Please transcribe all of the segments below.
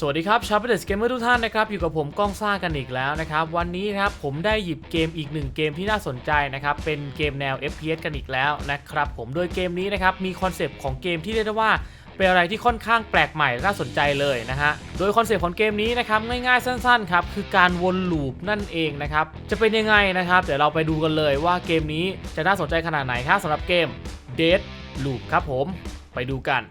สวัสดีครับชาวเดสเกมเมอร์ทุกท่านนะครับอยู่กับผมก้องซ่ากันอีกแล้วนะครับวันนี้นะครับผมได้หยิบเกมอีกหนึ่งเกมที่น่าสนใจนะครับเป็นเกมแนว FPS กันอีกแล้วนะครับผมโดยเกมนี้นะครับมีคอนเซปต์ของเกมที่เรียกได้ว่าเป็นอะไรที่ค่อนข้างแปลกใหม่และน่าสนใจเลยนะฮะ โดยคอนเซปต์ของเกมนี้นะครับง่ายๆสั้นๆครับคือการวนลูปนั่นเองนะครับจะเป็นยังไงนะครับเดี๋ยวเราไปดูกันเลยว่าเกมนี้จะน่าสนใจขนาดไหนครับสำหรับเกม Dead Loop ครับผมไปดูกัน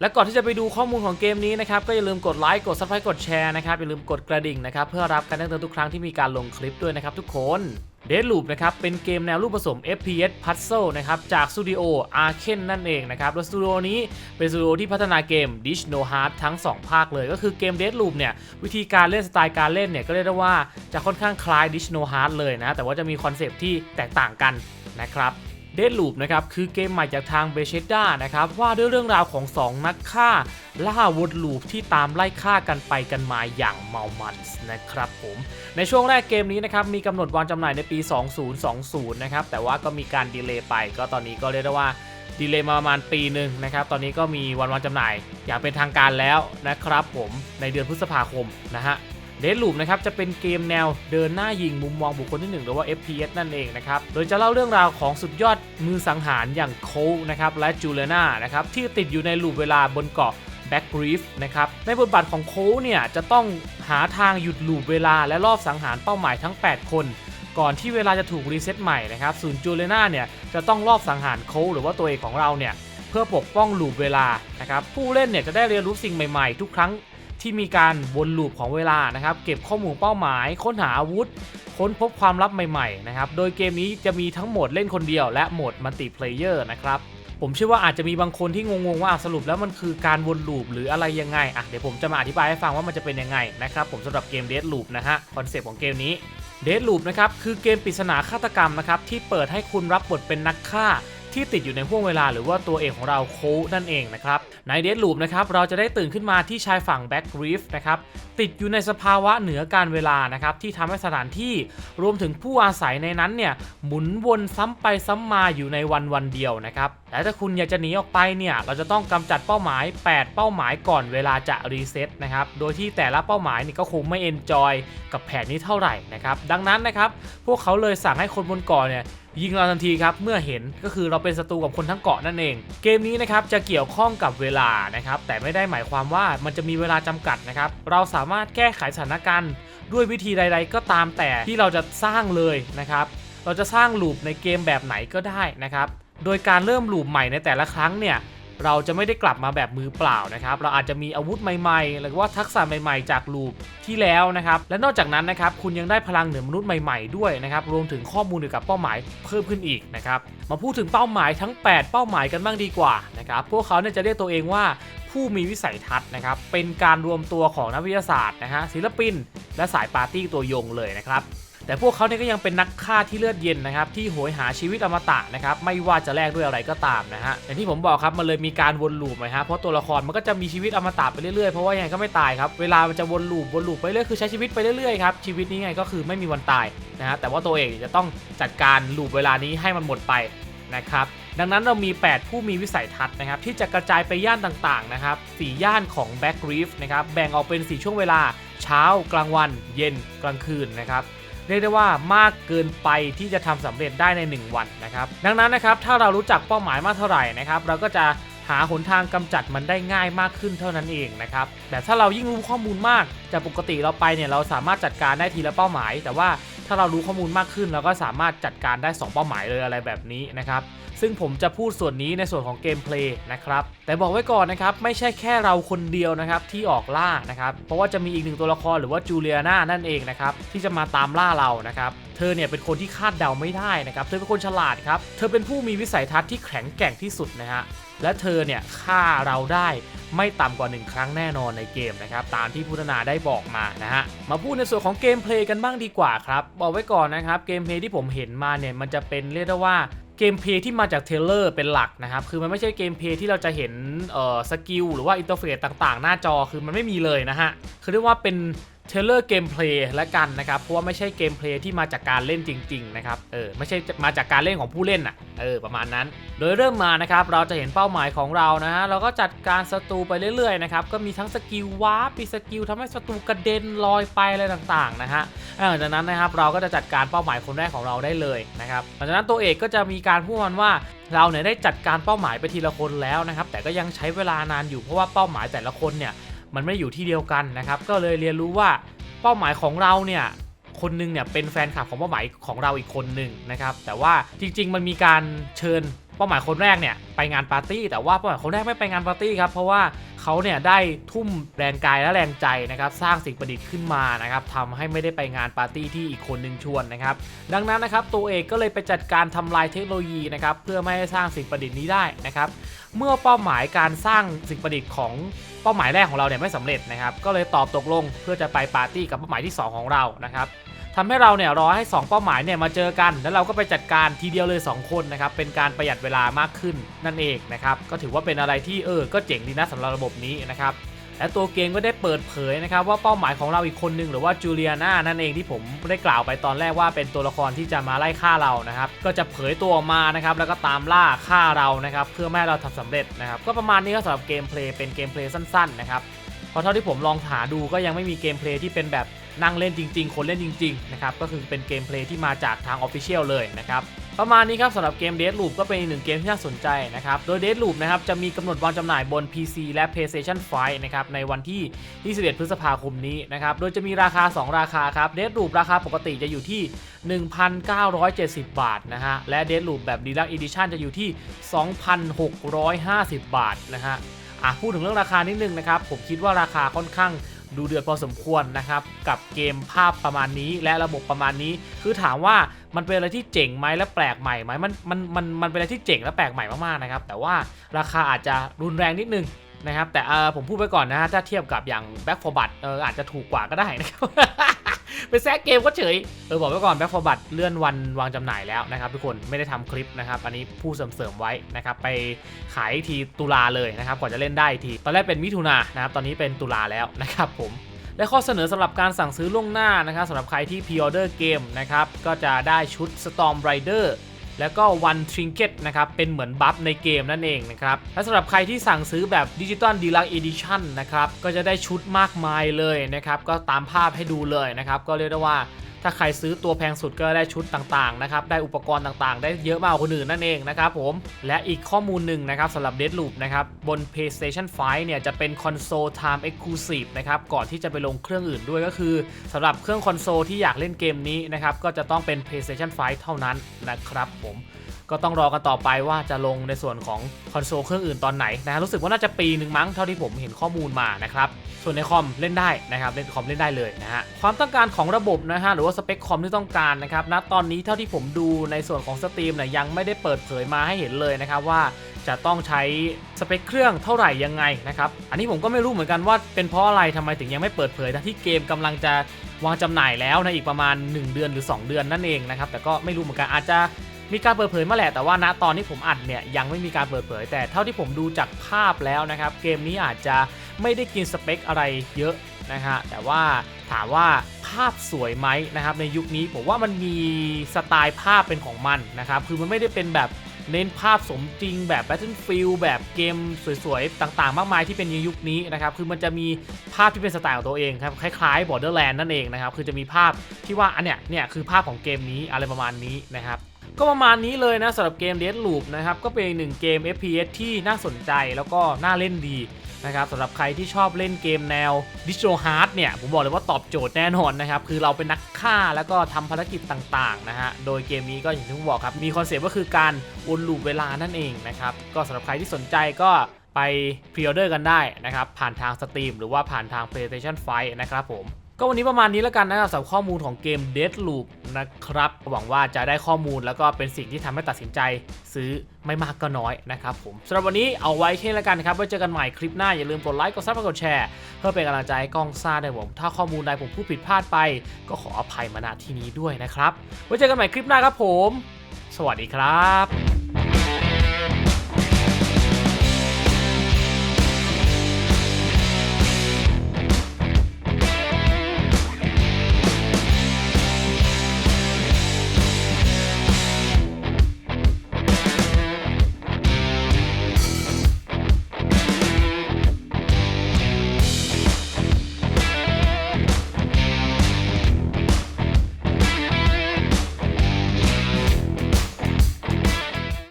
และก่อนที่จะไปดูข้อมูลของเกมนี้นะครับก็อย่าลืมกดไลค์กด subscribe กดแชร์นะครับอย่าลืมกดกระดิ่งนะครับเพื่อรับการแจ้งเตือนทุกครั้งที่มีการลงคลิปด้วยนะครับทุกคน Dead Loop นะครับเป็นเกมแนวรูปผสม FPS Puzzle นะครับจากสตูดิโอ Arken นั่นเองนะครับโดยสตูดิโอนี้เป็นสตูดิโอที่พัฒนาเกม Dish No Heart ทั้ง 2 ภาคเลย ก็คือเกม Dead Loop เนี่ยวิธีการเล่นสไตล์การเล่นเนี่ยก็เรียกได้ว่าจะค่อนข้างคล้าย Dish No Heart เลยนะ แต่ว่าจะมีคอนเซปที่แตกต่างกันนะครับ เดดลูปนะครับคือเกมใหม่จากทางเบเชด้านะครับว่าด้วยเรื่องราวของ 2 นักฆ่า ล่าวนลูปที่ตามไล่ฆ่ากันไปกันมาอย่างเมามันส์นะครับผมในช่วงแรกเกมนี้นะครับมีกำหนดวางจำหน่ายในปี 2020 นะครับแต่ว่าก็มีการดีเลย์ไป ก็ตอนนี้ก็เรียกได้ว่าดีเลย์มาประมาณปีหนึ่งนะครับ ตอนนี้ก็มีวันวางจำหน่ายอย่างเป็นทางการแล้วนะครับผมในเดือนพฤษภาคมนะฮะ เด l ลูปนะครับจะเป็นเกมแนวเดินหน้ายิงมุมมองบุคคลที่ 1 หรือว่า FPS นั่นเองนะครับ โดยจะเล่าเรื่องราวของสุดยอดมือสังหารอย่างโคนะครับและจูเลนานะครับที่ติดอยู่ในลูปเวลาบนเกาะแบ็กบรีฟนะครับในบทบาทของโคเนี่ยจะต้องหาทางหยุดลูปเวลาและรอบสังหารเป้าหมายทั้ง 8 คน ก่อนที่เวลาจะถูกรีเซ็ตใหม่นะครับส่วนจูเลนาเนี่ยจะต้องรอบสังหารโคหรือว่าตัวเอกของเราเนี่ยเพื่อปกป้องลูปเวลานะครับผู้เล่นเนี่ยจะได้เรียนรู้สิ่งใหม่ๆ ทุกครั้ง ที่มีการวนลูปของเวลานะครับ เก็บข้อมูลเป้าหมาย ค้นหาอาวุธ ค้นพบความลับใหม่ๆนะครับ โดยเกมนี้จะมีทั้งโหมดเล่นคนเดียวและโหมดมัลติเพลเยอร์นะครับผมเชื่อว่าอาจจะมีบางคนที่งงๆว่าสรุปแล้วมันคือการวนลูปหรืออะไรยังไงอะเดี๋ยวผมจะมาอธิบายให้ฟังว่ามันจะเป็นยังไงนะครับผมสำหรับเกม Dead Loop นะฮะคอนเซปต์ของเกมนี้ Dead Loop นะครับคือเกมปริศนาฆาตกรรมนะครับที่เปิดให้คุณรับบทเป็นนักฆ่า ที่ติดอยู่ในห่วงเวลาหรือว่าตัวเอกของเราโคนั่นเองนะครับ ในเด d ลูปนะครับเราจะได้ตื่นขึ้นมาที่ชายฝั่งแบ็กรีฟนะครับติดอยู่ในสภาวะเหนือการเวลานะครับที่ทำให้สถานที่รวมถึงผู้อาศัยในนั้นเนี่ยหมุนวนซ้ำไปซ้ำมาอยู่ในวันวันเดียวนะครับและถ้าคุณอยากจะหนีออกไปเนี่ยเราจะต้องกำจัดเป้าหมาย 8 เป้าหมายก่อนเวลาจะรีเซ็ตนะครับโดยที่แต่ละเป้าหมายนี่ก็คงไม่เอนจอยกับแผนนี้เท่าไหร่นะครับดังนั้นนะครับพวกเขาเลยสั่งให้คนบนเกาะเนี่ย ยิงเราทันทีครับเมื่อเห็นก็คือเราเป็นศัตรูกับคนทั้งเกาะนั่นเอง เกมนี้นะครับจะเกี่ยวข้องกับเวลานะครับแต่ไม่ได้หมายความว่ามันจะมีเวลาจำกัดนะครับเราสามารถแก้ไขสถานการณ์ด้วยวิธีใด ๆ ก็ตามแต่ที่เราจะสร้างเลยนะครับเราจะสร้างลูปในเกมแบบไหนก็ได้นะครับโดยการเริ่มลูปใหม่ในแต่ละครั้งเนี่ย เราจะไม่ได้กลับมาแบบมือเปล่านะครับ เราอาจจะมีอาวุธใหม่ๆ หรือว่าทักษะใหม่ๆ จากลูปที่แล้วนะครับ และนอกจากนั้นนะครับ คุณยังได้พลังเหนือมนุษย์ใหม่ๆ ด้วยนะครับ รวมถึงข้อมูลเกี่ยวกับเป้าหมายเพิ่มขึ้นอีกนะครับ มาพูดถึงเป้าหมายทั้ง 8 เป้าหมายกันบ้างดีกว่านะครับ พวกเขาเนี่ยจะเรียกตัวเองว่าผู้มีวิสัยทัศน์นะครับ เป็นการรวมตัวของนักวิทยาศาสตร์นะฮะ ศิลปิน และสายปาร์ตี้ตัวยงเลยนะครับ แต่พวกเขาเนี่ยก็ยังเป็นนักฆ่าที่เลือดเย็นนะครับที่โหยหาชีวิตอมตะนะครับไม่ว่าจะแลกด้วยอะไรก็ตามนะฮะอย่างที่ผมบอกครับมันเลยมีการวนลูปนะฮะเพราะตัวละครมันก็จะมีชีวิตอมตะไปเรื่อยๆเพราะว่ายังไงก็ไม่ตายครับเวลามันจะวนลูปวนลูปไปเรื่อยคือใช้ชีวิตไปเรื่อยๆครับชีวิตนี้ไงก็คือไม่มีวันตายนะฮะแต่ว่าตัวเองจะต้องจัดการลูปเวลานี้ให้มันหมดไปนะครับดังนั้นเรามี 8 ผู้มีวิสัยทัศน์นะครับที่จะกระจายไปย่านต่างๆนะครับสี่ย่านของ Back Reef นะครับแบ่งออกเป็น 4 ช่วงเวลาเช้ากลางวัน เย็นกลางคืนนะครับ เรียกได้ว่ามากเกินไปที่จะทำสำเร็จได้ใน 1 วันนะครับ ดังนั้นนะครับถ้าเรารู้จักเป้าหมายมากเท่าไหร่นะครับเราก็จะหาหนทางกำจัดมันได้ง่ายมากขึ้นเท่านั้นเองนะครับแต่ถ้าเรายิ่งรู้ข้อมูลมากจากปกติเราไปเนี่ยเราสามารถจัดการได้ทีละเป้าหมาย แต่ว่า ถ้าเรารู้ข้อมูลมากขึ้นเราก็สามารถจัดการได้ 2 เป้าหมายเลยอะไรแบบนี้นะครับ ซึ่งผมจะพูดส่วนนี้ในส่วนของเกมเพลย์นะครับ แต่บอกไว้ก่อนนะครับ ไม่ใช่แค่เราคนเดียวนะครับที่ออกล่านะครับ เพราะว่าจะมีอีกหนึ่งตัวละครหรือว่าจูเลียนานั่นเองนะครับ ที่จะมาตามล่าเรานะครับเธอเนี่ยเป็นคนที่คาดเดาไม่ได้นะครับ เธอเป็นคนฉลาดครับ เธอเป็นผู้มีวิสัยทัศน์ที่แข็งแกร่งที่สุดนะฮะและเธอเนี่ยฆ่าเราได้ไม่ต่ำกว่า 1 ครั้งแน่นอนในเกมนะครับ ตามที่พุทธนาได้บอกมานะฮะ มาพูดในส่วนของเกมเพลย์กันบ้างดีกว่าครับ บอกไว้ก่อนนะครับ เกมเพลย์ที่ผมเห็นมาเนี่ย มันจะเป็นเรียกได้ว่าเกมเพลย์ที่มาจากเทเลอร์เป็นหลักนะครับ คือมันไม่ใช่เกมเพลย์ที่เราจะเห็นเอ่อสกิลหรือว่าอินเทอร์เฟซต่างๆ หน้าจอคือมันไม่มีเลยนะฮะ คือเรียกว่าเป็น เทเลอร์เกมเพลย์และกันนะครับ เพราะว่าไม่ใช่เกมเพลย์ที่มาจากการเล่นจริง ๆ นะครับ เออ ไม่ใช่มาจากการเล่นของผู้เล่นอะ เออ ประมาณนั้น โดยเริ่มมานะครับ เราจะเห็นเป้าหมายของเรานะฮะ เราก็จัดการศัตรูไปเรื่อย ๆ นะครับ ก็มีทั้งสกิลวาร์ปมีสกิลทำให้ศัตรูกระเด็นลอยไปอะไรต่าง ๆ นะฮะหลังจากนั้นนะครับ เราก็จะจัดการเป้าหมายคนแรกของเราได้เลยนะครับ หลังจากนั้นตัวเอกก็จะมีการพูดมันว่าเราเนี่ยได้จัดการเป้าหมายไปทีละคนแล้วนะครับ แต่ก็ยังใช้เวลานานอยู่เพราะว่าเป้าหมายแต่ละคนเนี่ย มันไม่อยู่ที่เดียวกันนะครับ ก็เลยเรียนรู้ว่าเป้าหมายของเราเนี่ยคนหนึงเนี่ยเป็นแฟนคลับของเป้าหมายของเราอีกคนหนึ่งนะครับ แต่ว่าจริง ๆ มันมีการเชิญเป้าหมายคนแรกเนี่ยไปงานปาร์ตี้แต่ว่าเป้าหมายคนแรกไม่ไปงานปาร์ตี้ครับเพราะว่าเขาเนี่ยได้ทุ่มแรงกายและแรงใจนะครับสร้างสิ่งประดิษฐ์ขึ้นมานะครับทำให้ไม่ได้ไปงานปาร์ตี้ที่อีกคนหนึ่งชวนนะครับดังนั้นนะครับตัวเอกก็เลยไปจัดการทำลายเทคโนโลยีนะครับเพื่อไม่ให้สร้างสิ่งประดิษฐ์นี้ได้นะครับ เมื่อเป้าหมายการสร้างสิ่งประดิษฐ์ของเป้าหมายแรกของเราเนี่ยไม่สำเร็จนะครับ ก็เลยตอบตกลงเพื่อจะไปปาร์ตี้กับเป้าหมายที่ 2 ของเรานะครับทำให้เราเนี่ยรอให้ 2 เป้าหมายเนี่ยมาเจอกัน แล้วเราก็ไปจัดการทีเดียวเลย 2 คนนะครับ เป็นการประหยัดเวลามากขึ้นนั่นเองนะครับ ก็ถือว่าเป็นอะไรที่เออ ก็เจ๋งดีนะสำหรับระบบนี้นะครับ และตัวเกมก็ได้เปิดเผยนะครับว่าเป้าหมายของเราอีกคนหนึ่งหรือว่าจูเลียนานั่นเองที่ผมได้กล่าวไปตอนแรกว่าเป็นตัวละครที่จะมาไล่ฆ่าเรานะครับก็จะเผยตัวออกมานะครับแล้วก็ตามล่าฆ่าเรานะครับเพื่อไม่ให้เราทำสำเร็จนะครับก็ประมาณนี้ก็สำหรับเกมเพลย์เป็นเกมเพลย์สั้นๆนะครับเพราะเท่าที่ผมลองหาดูก็ยังไม่มีเกมเพลย์ที่เป็นแบบนั่งเล่นจริง ๆ คนเล่นจริงๆนะครับก็คือเป็นเกมเพลย์ที่มาจากทาง Official เลยนะครับ ประมาณนี้ครับสำหรับเกม Dead Loop ก็เป็นอีกหนึ่งเกมที่น่าสนใจนะครับ โดย Dead Loop นะครับจะมีกำหนดวางจำหน่ายบน PC และ PlayStation 5 นะครับในวันที่ 21 พฤษภาคมนี้นะครับ โดยจะมีราคา 2 ราคาครับ Dead Loop ราคาปกติจะอยู่ที่ 1,970 บาทนะฮะ และ Dead Loop แบบ Deluxe Edition จะอยู่ที่ 2,650 บาทนะฮะอะพูดถึงเรื่องราคานิดนึงนะครับ ผมคิดว่าราคาค่อนข้างดูเดือดพอสมควรนะครับ กับเกมภาพประมาณนี้และระบบประมาณนี้ คือถามว่า มันเป็นอะไรที่เจ๋งไหมและแปลกใหม่ไหมมันมันมันมันเป็นอะไรที่เจ๋งและแปลกใหม่มากๆนะครับ แต่ว่าราคาอาจจะรุนแรงนิดนึงนะครับแต่เออผมพูดไปก่อนนะฮะถ้าเทียบกับอย่าง Back for Blood เอออาจจะถูกกว่าก็ได้นะครับไปแซะเกมก็เฉย เออบอกไว้ก่อน Back for Blood เลื่อนวันวางจำหน่ายแล้วนะครับทุกคนไม่ได้ทำคลิปนะครับ อันนี้ผู้เสริมๆไว้นะครับ ไปขายทีตุลาเลยนะครับก่อนจะเล่นได้ที ตอนแรกเป็นมิถุนานะครับ ตอนนี้เป็นตุลาแล้วนะครับผม และข้อเสนอสำหรับการสั่งซื้อล่วงหน้านะครับสำหรับใครที่พ r ออเดอร์เกมนะครับก็จะได้ชุด Storm Rider แล้วก็ One Trinket นะครับ เป็นเหมือนบัฟในเกมนั่นเองนะครับ และสำหรับใครที่สั่งซื้อแบบดิจิตอลดีลัก Edition นะครับ ก็จะได้ชุดมากมายเลยนะครับ ก็ตามภาพให้ดูเลยนะครับ ก็เรียกได้ว่า ถ้าใครซื้อตัวแพงสุดก็ได้ชุดต่างๆนะครับ ได้อุปกรณ์ต่างๆ ได้เยอะมากกว่าคนอื่นนั่นเองนะครับผม และอีกข้อมูลหนึ่งนะครับสำหรับ Deadloop นะครับ บน PlayStation 5 เนี่ยจะเป็นคอนโซล Time Exclusive นะครับ ก่อนที่จะไปลงเครื่องอื่นด้วยก็คือสำหรับเครื่องคอนโซลที่อยากเล่นเกมนี้นะครับ ก็จะต้องเป็น PlayStation 5 เท่านั้นนะครับผม ก็ต้องรอกันต่อไปว่าจะลงในส่วนของคอนโซลเครื่องอื่นตอนไหนนะฮะรู้สึกว่าน่าจะปีหนึ่งมั้งเท่าที่ผมเห็นข้อมูลมานะครับส่วนในคอมเล่นได้นะครับเล่นคอมเล่นได้เลยนะฮะความต้องการของระบบนะฮะหรือว่าสเปคคอมที่ต้องการนะครับณตอนนี้เท่าที่ผมดูในส่วนของสตรีมเนี่ยยังไม่ได้เปิดเผยมาให้เห็นเลยนะครับว่าจะต้องใช้สเปคเครื่องเท่าไหร่ยังไงนะครับอันนี้ผมก็ไม่รู้เหมือนกันว่าเป็นเพราะอะไรทำไมถึงยังไม่เปิดเผยทั้งที่เกมกำลังจะวางจำหน่ายแล้วในอีกประมาณ 1 เดือนหรือ 2 เดือนนั่นเองนะครับแต่ก็ไม่รู้เหมือนกันอาจจะ มีการเปิดเผยมาแหละแต่ว่าณตอนที่ผมอัดเนี่ยยังไม่มีการเปิดเผย แต่เท่าที่ผมดูจากภาพแล้วนะครับ เกมนี้อาจจะไม่ได้กินสเปคอะไรเยอะนะฮะแต่ว่าถามว่าภาพสวยไหมนะครับ ในยุคนี้ผมว่ามันมีสไตล์ภาพเป็นของมันนะครับ คือมันไม่ได้เป็นแบบเน้นภาพสมจริงแบบ Battlefield แบบเกมสวยๆ ต่างๆ มากมายที่เป็นยุคนี้นะครับ คือมันจะมีภาพที่เป็นสไตล์ของตัวเองครับ คล้ายๆ Borderland นั่นเองนะครับ คือจะมีภาพที่ว่าอันเนี้ยเนี่ยคือภาพของเกมนี้อะไรประมาณนี้นะครับ ก็ประมาณนี้เลยนะสำหรับเกม Dead Loop นะครับก็เป็นหนึ่งเกม FPS ที่น่าสนใจแล้วก็น่าเล่นดีนะครับสำหรับใครที่ชอบเล่นเกมแนว Digital Hard เนี่ยผมบอกเลยว่าตอบโจทย์แน่นอนนะครับคือเราเป็นนักฆ่าแล้วก็ทำภารกิจต่างๆนะฮะโดยเกมนี้ก็อย่างที่ผมบอกครับมีคอนเซปต์ก็คือการวนลูปเวลานั่นเองนะครับก็สำหรับใครที่สนใจก็ไปพรีออเดอร์กันได้นะครับผ่านทางสตรีมหรือว่าผ่านทาง PlayStation 5นะครับผม ก็วันนี้ประมาณนี้แล้วกันนะครับสำหรับข้อมูลของเกม Dead Loop นะครับหวังว่าจะได้ข้อมูลแล้วก็เป็นสิ่งที่ทำให้ตัดสินใจซื้อไม่มากก็น้อยนะครับผมสำหรับวันนี้เอาไว้แค่นี้แล้วกันครับไว้เจอกันใหม่คลิปหน้า อย่าลืมกดไลค์กดซับกดแชร์ เพื่อเป็นกำลังใจให้กล้องซ่าด้วยผม ถ้าข้อมูลใดผมพูดผิดพลาดไป ก็ขออภัยมาณที่นี้ด้วยนะครับไว้เจอกันใหม่คลิปหน้าครับผม สวัสดีครับ